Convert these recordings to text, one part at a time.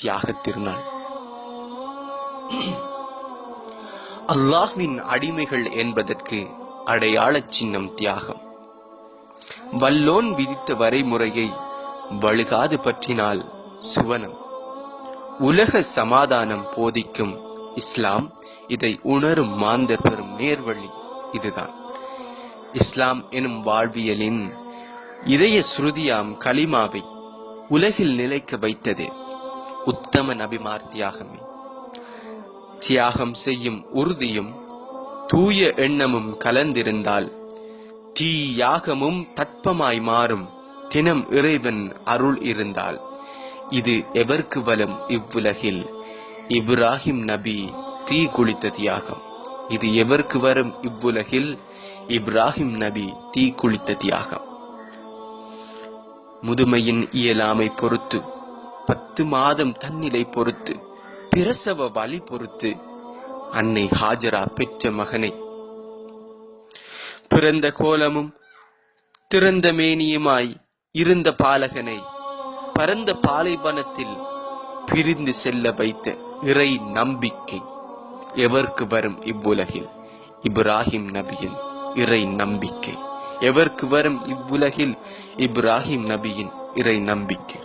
தியாக திருநாள். அல்லாஹ்வின் அடிமைகள் என்பதற்கு அடையாள சின்னம் தியாகம். வல்லோன் விதித்த வரைமுறையை வழுகாது பற்றினால் சுவனம். உலக சமாதானம் போதிக்கும் இஸ்லாம் இதை உணரும் மாந்தர் பெறும் நேர்வழி இதுதான். இஸ்லாம் எனும் வாழ்வியலின் இதய ஸ்ருதியாம் கலிமாவை உலகில் நிலைக்க வைத்தது. உத்தம நபிமார் தியாகமே. தியாகம் செய்யும் உறுதியும் தூய எண்ணமும் கலந்திருந்தால் தீ யாகமும் தட்பமாய் மாறும் தினம் இறைவன் அருள் இருந்தால். இது எவர்க்கு வலம் இவ்வுலகில்? இப்ராஹிம் நபி தீ குளித்த தியாகம். இது எவர்க்கு வரும் இவ்வுலகில்? இப்ராஹிம் நபி தீ குளித்த தியாகம். முதுமையின் இயலாமை பொறுத்து பத்து மாதம் தன்னிலை பொறுத்து பிரசவ வழி பொறுத்து அன்னை ஹாஜரா பெற்ற மகனை. பிறந்த கோலமும் திறந்த மேனியுமாய் இருந்த பாலகனை பரந்த பாலைவனத்தில் பிரிந்து செல்ல வைத்த இறை நம்பிக்கை எவர்க்கு வரும் இவ்வுலகில்? இப்ராஹிம் நபியின் இறை நம்பிக்கை. எவர்க்கு வரும் இவ்வுலகில்? இப்ராஹிம் நபியின் இறை நம்பிக்கை.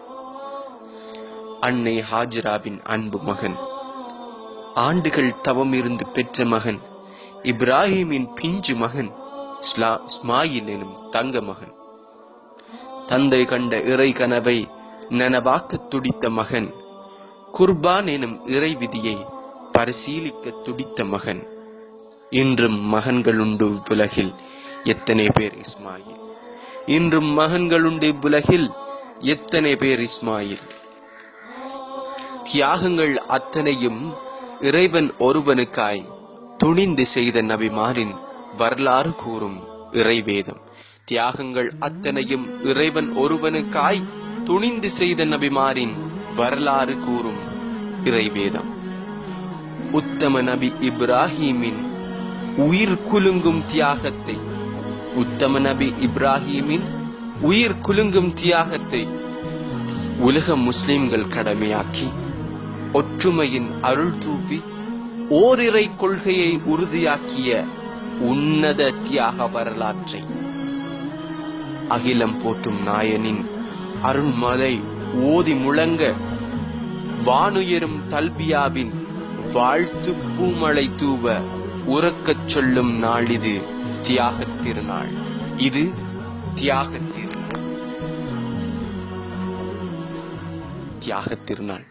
அன்னை ஹாஜராவின் அன்பு மகன். ஆண்டுகள் தவம் இருந்து பெற்ற மகன். இப்ராஹிமின் பிஞ்சு மகன். ஸ்லா- எனும் தங்க மகன். தந்தை கண்ட இறை கனவை நனவாக்க துடித்த மகன். குர்பான் எனும் இறை விதியை பரிசீலிக்க துடித்த மகன். இன்றும் மகன்கள் உண்டு உலகில் எத்தனை பேர் இஸ்மாயில்? இன்றும் மகன்கள் உண்டு இவ்வுலகில் எத்தனை பேர் இஸ்மாயில்? தியாகங்கள் அத்தனையும் இறைவன் ஒருவனுக்காய் துணிந்து செய்த நபிமாரின் வரலாறு கூறும் இறைவேதம். தியாகங்கள் அத்தனையும் இறைவன் ஒருவனுக்காய் துணிந்து செய்த நபிமாரின் வரலாறு கூறும் இறைவேதம். உத்தம நபி இப்ராஹீமின் உயிர் குலுங்கும் தியாகத்தை உத்தம நபி இப்ராஹீமின் உயிர் குலுங்கும் தியாகத்தை உலக முஸ்லிம்கள் கடமையாக்கி ஒற்றுமையின் அருள் தூவி ஓரிரை கொள்கையை உறுதியாக்கிய உன்னத தியாக வரலாற்றை அகிலம் போற்றும் நாயனின் அருள்மலை ஓதி முழங்க வானுயரும் தல்பியாவின் வாழ்த்து பூமலை தூவ உறக்கச் சொல்லும் நாள் இது தியாகத் திருநாள். இது தியாகத் திருநாள். தியாகத் திருநாள்.